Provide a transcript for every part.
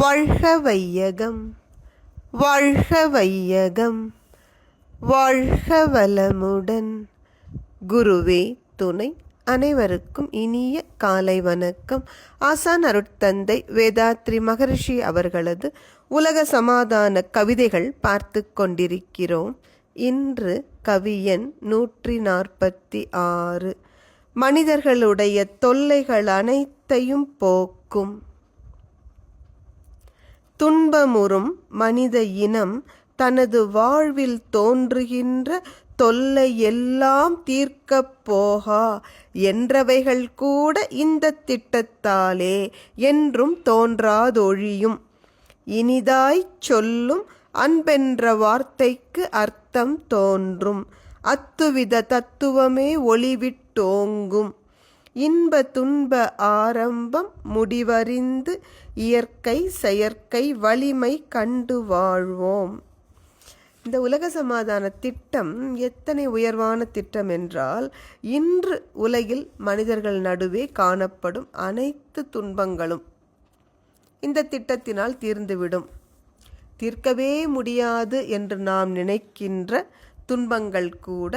வாழ்க வையகம் வாழ்க வையகம் வாழ்க வளமுடன் குருவே துணை அனைவருக்கும் இனிய காலை வணக்கம். ஆசான் அருட்தந்தை வேதாத்ரி மகரிஷி அவர்களது உலக சமாதான கவிதைகள் பார்த்து கொண்டிருக்கிறோம். இன்று கவியன் நூற்றி நாற்பத்தி ஆறு. மனிதர்களுடைய தொல்லைகள் அனைத்தையும் போக்கும். துன்பமுறும் மனித இனம் தனது வாழ்வில் தோன்றுகின்ற தொல்லை எல்லாம் தீர்க்கப் போகா. என்றவைகள் கூட இந்த திட்டத்தாலே என்றும் தோன்றாதொழியும். இனிதாய்ச் சொல்லும் அன்பென்ற வார்த்தைக்கு அர்த்தம் தோன்றும். அத்துவித தத்துவமே ஒளிவிட்டோங்கும். இன்ப துன்ப ஆரம்பம் முடிவறிந்து இயற்கை செயற்கை வலிமை கண்டு வாழ்வோம். இந்த உலக சமாதான திட்டம் எத்தனை உயர்வான திட்டம் என்றால் இன்று உலகில் மனிதர்கள் நடுவே காணப்படும் அனைத்து துன்பங்களும் இந்த திட்டத்தினால் தீர்ந்துவிடும். தீர்க்கவே முடியாது என்று நாம் நினைக்கின்ற துன்பங்கள் கூட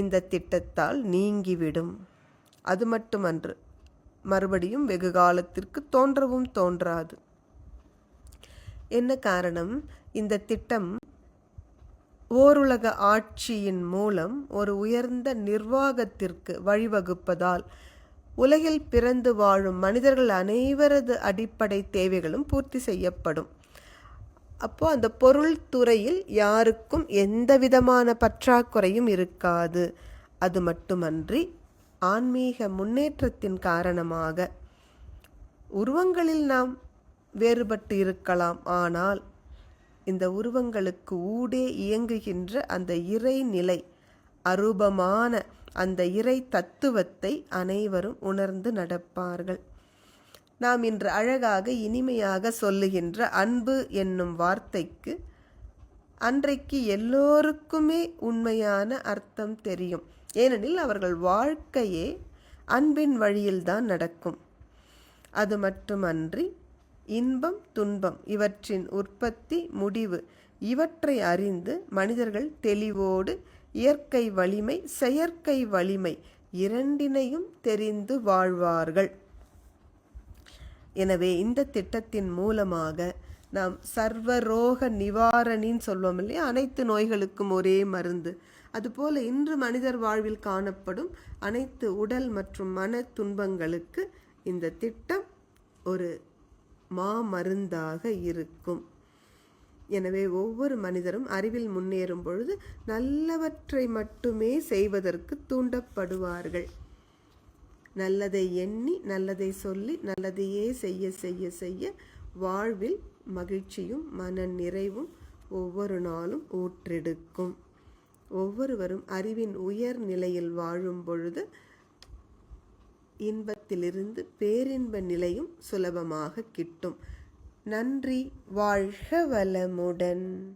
இந்த திட்டத்தால் நீங்கிவிடும். அது மட்டுமன்று. மறுபடியும் வெகு காலத்திற்கு தோன்றவும் தோன்றாது. என்ன காரணம்? இந்த திட்டம் ஓருலக ஆட்சியின் மூலம் ஒரு உயர்ந்த நிர்வாகத்திற்கு வழிவகுப்பதால் உலகில் பிறந்து வாழும் மனிதர்கள் அனைவரது அடிப்படை தேவைகளும் பூர்த்தி செய்யப்படும். அப்போ அந்த பொருள் துறையில் யாருக்கும் எந்த விதமான பற்றாக்குறையும் இருக்காது. அது மட்டுமன்றி ஆன்மீக முன்னேற்றத்தின் காரணமாக உருவங்களில் நாம் வேறுபட்டு இருக்கலாம். ஆனால் இந்த உருவங்களுக்கு ஊடே இயங்குகின்ற அந்த இறை நிலை அரூபமான அந்த இறை தத்துவத்தை அனைவரும் உணர்ந்து நடப்பார்கள். நாம் இன்று அழகாக இனிமையாக சொல்லுகின்ற அன்பு என்னும் வார்த்தைக்கு அன்றைக்கு எல்லோருக்குமே உண்மையான அர்த்தம் தெரியும். ஏனெனில் அவர்கள் வாழ்க்கையே அன்பின் வழியில்தான் நடக்கும். அது மட்டுமன்றி இன்பம் துன்பம் இவற்றின் உற்பத்தி முடிவு இவற்றை அறிந்து மனிதர்கள் தெளிவோடு இயற்கை வலிமை செயற்கை வலிமை இரண்டினையும் தெரிந்து வாழ்வார்கள். எனவே இந்த திட்டத்தின் மூலமாக நாம் சர்வரோக நிவாரணின்னு சொல்லுவோம் இல்லையா? அனைத்து நோய்களுக்கும் ஒரே மருந்து. அதுபோல இன்று மனிதர் வாழ்வில் காணப்படும் அனைத்து உடல் மற்றும் மன துன்பங்களுக்கு இந்த திட்டம் ஒரு மாமருந்தாக இருக்கும். எனவே ஒவ்வொரு மனிதரும் அறிவில் முன்னேறும் பொழுது நல்லவற்றை மட்டுமே செய்வதற்கு தூண்டப்படுவார்கள். நல்லதை எண்ணி நல்லதை சொல்லி நல்லதையே செய்ய செய்ய செய்ய வாழ்வில் மகிழ்ச்சியும் மன நிறைவும் ஒவ்வொரு நாளும் ஊற்றெடுக்கும். ஒவ்வொருவரும் அறிவின் உயர் நிலையில் வாழும் பொழுது இன்பத்திலிருந்து பேரின்ப நிலையும் சுலபமாக கிட்டும். நன்றி வாழ்க வளமுடன்.